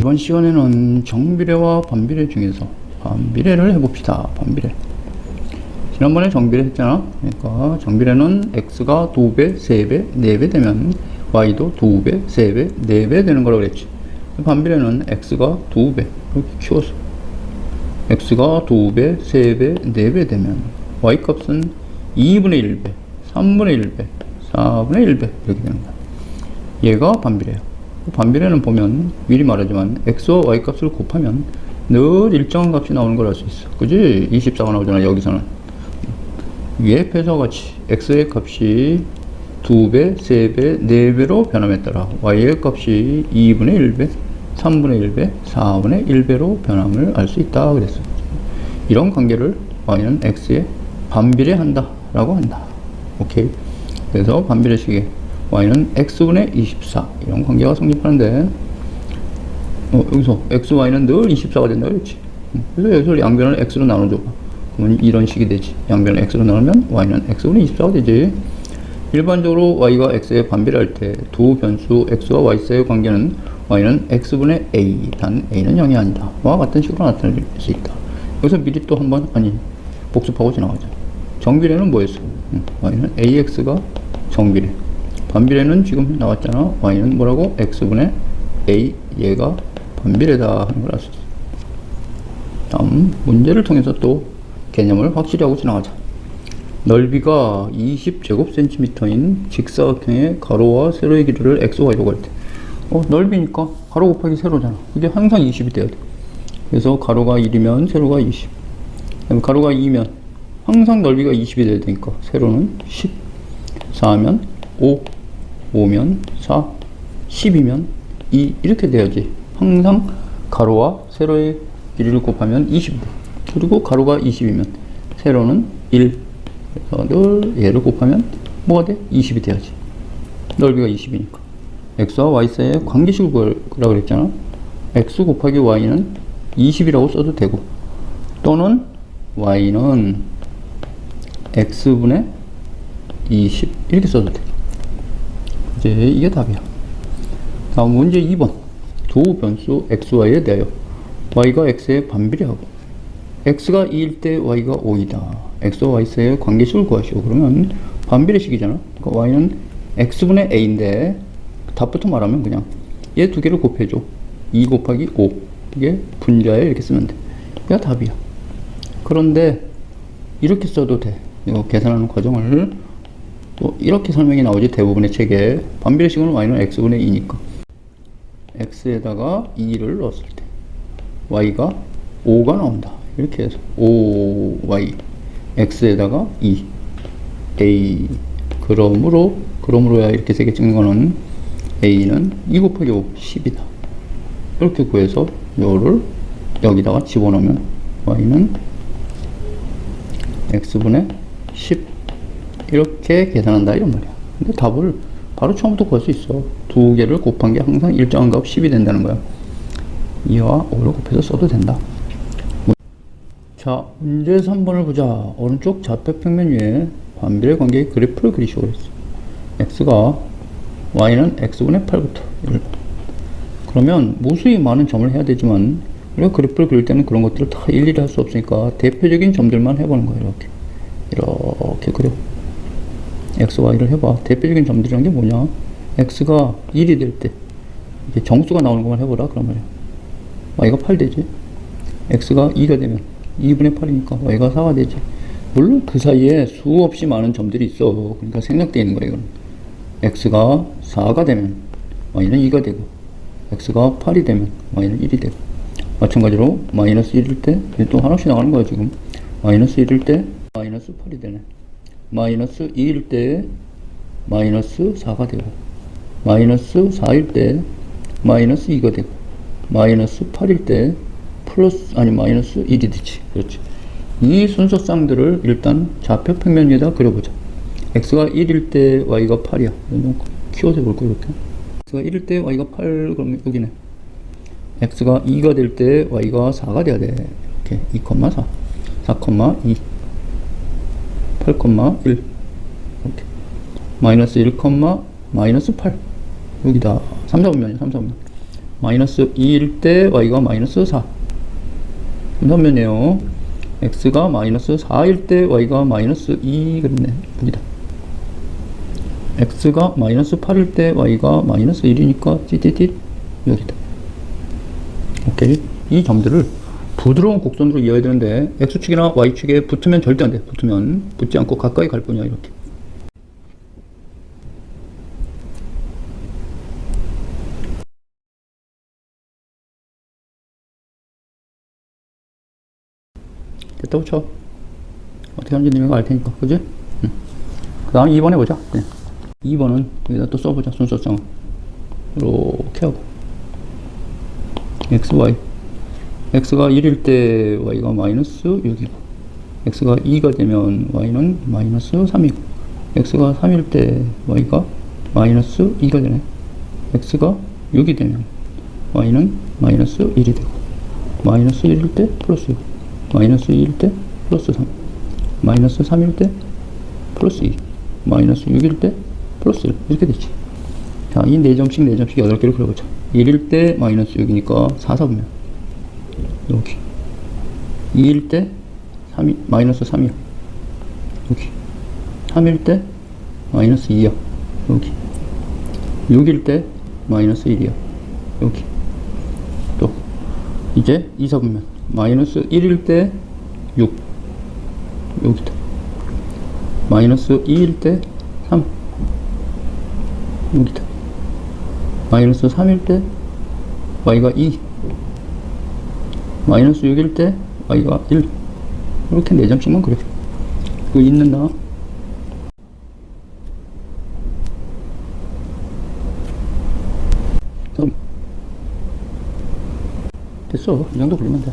이번 시간에는 정비례와 반비례 중에서 반비례를 해봅시다. 반비례. 지난번에 정비례 했잖아. 그러니까 정비례는 x가 2배, 3배, 4배 되면 y도 2배, 3배, 4배 되는 거라고 그랬지. 반비례는 x가 2배 이렇게 키워서 x가 2배, 3배, 4배 되면 y 값은 2분의 1배, 3분의 1배, 4분의 1배 이렇게 되는 거야. 얘가 반비례야. 반비례는 보면 미리 말하지만 x와 y 값을 곱하면 늘 일정한 값이 나오는 걸 알 수 있어. 그지? 24가 나오잖아, 여기서는. 위에 표서같이 x의 값이 2배, 3배, 4배로 변함에 따라 y의 값이 2분의 1배, 3분의 1배, 4분의 1배로 변함을 알 수 있다 그랬어. 이런 관계를 y는 x에 반비례한다 라고 한다. 오케이. 그래서 반비례식에 y는 x분의 24 이런 관계가 성립하는데 어, 여기서 x, y는 늘 24가 된다 그랬지. 음, 그래서 여기서 양변을 x로 나눠줘. 그러면 이런 식이 되지. 양변을 x로 나누면 y는 x분의 24가 되지. 일반적으로 y가 x에 반비례할 때 두 변수 x와 y 사이의 관계는 y는 x분의 a, 단 a는 0이 아니다. 와 같은 식으로 나타낼 수 있다. 여기서 미리 또 한번 아니 복습하고 지나가자. 정비례는 뭐였어? 음, y는 ax가 정비례. 반비례는 지금 나왔잖아. y는 뭐라고? x분의 a 얘가 반비례다 하는 있어. 다음 문제를 통해서 또 개념을 확실히 하고 지나가자. 넓이가 20제곱센티미터인 직사각형의 가로와 세로의 길이를 x, y로 갈 때. 어, 넓이니까 가로 곱하기 세로잖아. 이게 항상 20이 돼야 돼. 그래서 가로가 1이면 세로가 20. 그다음에 가로가 2면 항상 넓이가 20이 돼야 되니까 세로는 10. 4면 5. 5면 4. 10이면 2. 이렇게 돼야지. 항상 가로와 세로의 길이를 곱하면 20이 돼. 그리고 가로가 20이면 세로는 1. 그래서 늘 얘를 곱하면 뭐가 돼? 20이 돼야지. 넓이가 20이니까. x와 y 사이의 관계식을 구하라고 그랬잖아. x 곱하기 y는 20이라고 써도 되고 또는 y는 x분의 20 이렇게 써도 돼. 이제 이게 답이야. 다음 문제 2번. 두 변수 xy에 대하여 y가 x에 반비례하고 x가 2일 때 y가 5이다. x와 y 사이의 관계식을 구하시오. 그러면 반비례식이잖아. 그러니까 y는 x분의 a인데 답부터 말하면 그냥 얘 두 개를 곱해줘. 2 곱하기 5. 이게 분자에 이렇게 쓰면 돼. 이게 답이야. 그런데 이렇게 써도 돼. 이거 계산하는 과정을 또 이렇게 설명이 나오지 대부분의 책에 반비례식은 y는 x분의 2니까 x에다가 2를 넣었을 때 y가 5가 나온다. 이렇게 해서 5y x에다가 2 a 그러므로 그러므로야 이렇게 세개 찍는 거는 a는 2 곱하기 5 10이다. 이렇게 구해서 요를 여기다가 집어넣으면 y는 x분의 10 이렇게 계산한다 이런 말이야. 근데 답을 바로 처음부터 구할 수 있어. 두 개를 곱한 게 항상 일정한 값 10이 된다는 거야. 2와 5를 곱해서 써도 된다. 자, 문제 3번을 보자. 오른쪽 좌표평면 위에 반비례 관계의 그래프를 그리시오 그랬어. x가 y는 x분의 8부터 1. 그러면 무수히 많은 점을 해야 되지만 우리가 그래프를 그릴 때는 그런 것들을 다 일일이 할 수 없으니까 대표적인 점들만 해보는 거예요. 이렇게 이렇게 그려. X, y를 해봐. 대표적인 점들이란 게 뭐냐? x가 1이 될 때 이제 정수가 나오는 것만 해보라 그런 말이야. y가 8 되지. x가 2가 되면 2분의 8이니까 y가 4가 되지. 물론 그 사이에 수없이 많은 점들이 있어. 그러니까 생략되어 있는 거야, 이건. x가 4가 되면 y는 2가 되고, x가 8이 되면 y는 1이 되고, 마찬가지로 마이너스 1일 때, 또 하나씩 나가는 거야, 지금. 마이너스 1일 때 마이너스 8이 되네. 마이너스 2일 때 마이너스 4가 되고, 마이너스 4일 때 마이너스 2가 되고, 마이너스 8일 때 플러스, 아니, 마이너스 1이 되지. 그렇지. 이 순서쌍들을 일단 좌표 평면 위에다 그려보자. x가 1일 때 y가 8이야. 좀 키워서 볼까 이렇게. x가 1일 때 y가 8 그러면 여기네. x가 2가 될 때 y가 4가 돼야 돼. 이렇게 2,4, 4,2, 8,1 이렇게. 마이너스 1, 마이너스 8 여기다. 3, 4분면이야 3, 4분면. 마이너스 2일 때 y가 마이너스 4 그러면요. x가 마이너스 4일 때 y가 마이너스 2 그랬네. 여기다. x가 마이너스 8일 때 y가 마이너스 1이니까 띠띠띠. 여기다. 오케이. 이 점들을 부드러운 곡선으로 이어야 되는데 x축이나 y축에 붙으면 절대 안돼. 붙으면 붙지 않고 가까이 갈 뿐이야 이렇게. 됐다고 쳐. 어떻게 하는지 내가 알 테니까. 그지? 응. 그 다음 2번 해보자 그냥. 2번은 여기다 또 써보자 순서상 이렇게 하고. X, y x가 1일 때 y가 마이너스 6이고 x가 2가 되면 y는 마이너스 3이고 x가 3일 때 y가 마이너스 2가 되네. x가 6이 되면 y는 마이너스 1이 되고 마이너스 1일 때 플러스 6 마이너스 2일 때 플러스 3 마이너스 3일 때 플러스 2 마이너스 6일 때 플러스 1 이렇게 되지. 자, 이 4점씩 4점씩 8개를 그려보자. 1일 때 마이너스 6이니까 4, 4분면 여기. 2일 때 3이, 마이너스 3이야 여기. 3일 때 마이너스 2야 여기. 6일 때 마이너스 1이야 여기. 또. 이제 2, 4분면 마이너스 1일 때 6 여기다 마이너스 2일 때 3 여기다 마이너스 3일 때 y가 2 마이너스 6일 때 y가 1 이렇게 4점씩만 그려 그 있는다 다음. 됐어. 이 정도 그리면 돼.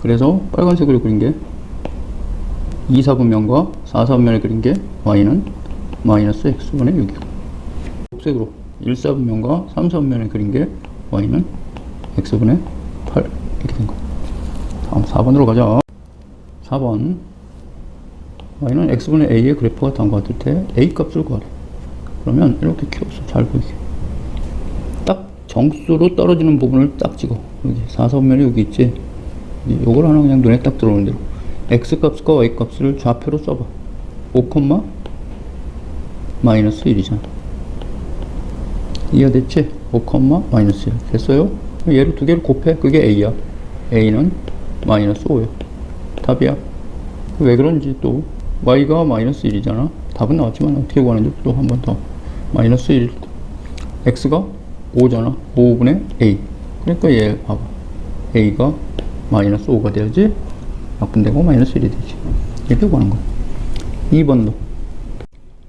그래서 빨간색으로 그린 게 2, 4분면과 4, 4분면을 그린 게 y는 마이너스 x분의 6이고 녹색으로 1, 4분면과 3, 4분면을 그린 게 y는 x분의 8 이렇게 된 거. 다음 4번으로 가자. 4번 y는 x분의 a의 그래프가 다음과 같을 때 a 값을 구하래. 그러면 이렇게 키워서 잘 보이게. 딱 정수로 떨어지는 부분을 딱 찍어. 여기 4, 4분면이 여기 있지. 이걸 하나 그냥 눈에 딱 들어오는 대로. x 값과 y 값을 좌표로 써봐. 5, 마이너스 1이잖아. 이해됐지? 5, 마이너스 1. 됐어요? 얘를 두 개를 곱해. 그게 A야. A는 마이너스 5야. 답이야. 왜 그런지 또, Y가 마이너스 1이잖아. 답은 나왔지만 어떻게 구하는지 또 한 번 더. 마이너스 1. X가 5잖아. 5분의 A. 그러니까 얘 봐봐. A가 마이너스 5가 돼야지. 약분되고 마이너스 1이 되지. 이렇게 구하는 거야. 2번도.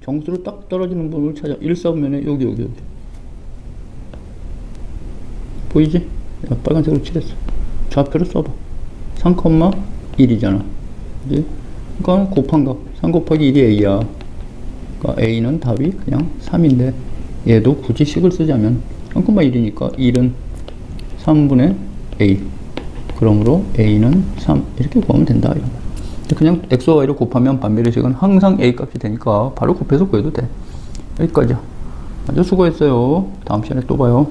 정수로 딱 떨어지는 부분을 찾아. 1, 4분면에 여기, 여기, 여기. 보이지? 야, 빨간색으로 칠했어. 좌표를 써봐. 3,1이잖아. 그지? 그러니까 곱한 값. 3 곱하기 1이 A야. 그러니까 A는 답이 그냥 3인데, 얘도 굳이 식을 쓰자면 3,1이니까 1은 3분의 A. 그러므로 A는 3. 이렇게 구하면 된다. 이런 거. 그냥 X와 Y를 곱하면 반비례 식은 항상 A 값이 되니까 바로 곱해서 구해도 돼. 여기까지야. 아주 수고했어요. 다음 시간에 또 봐요.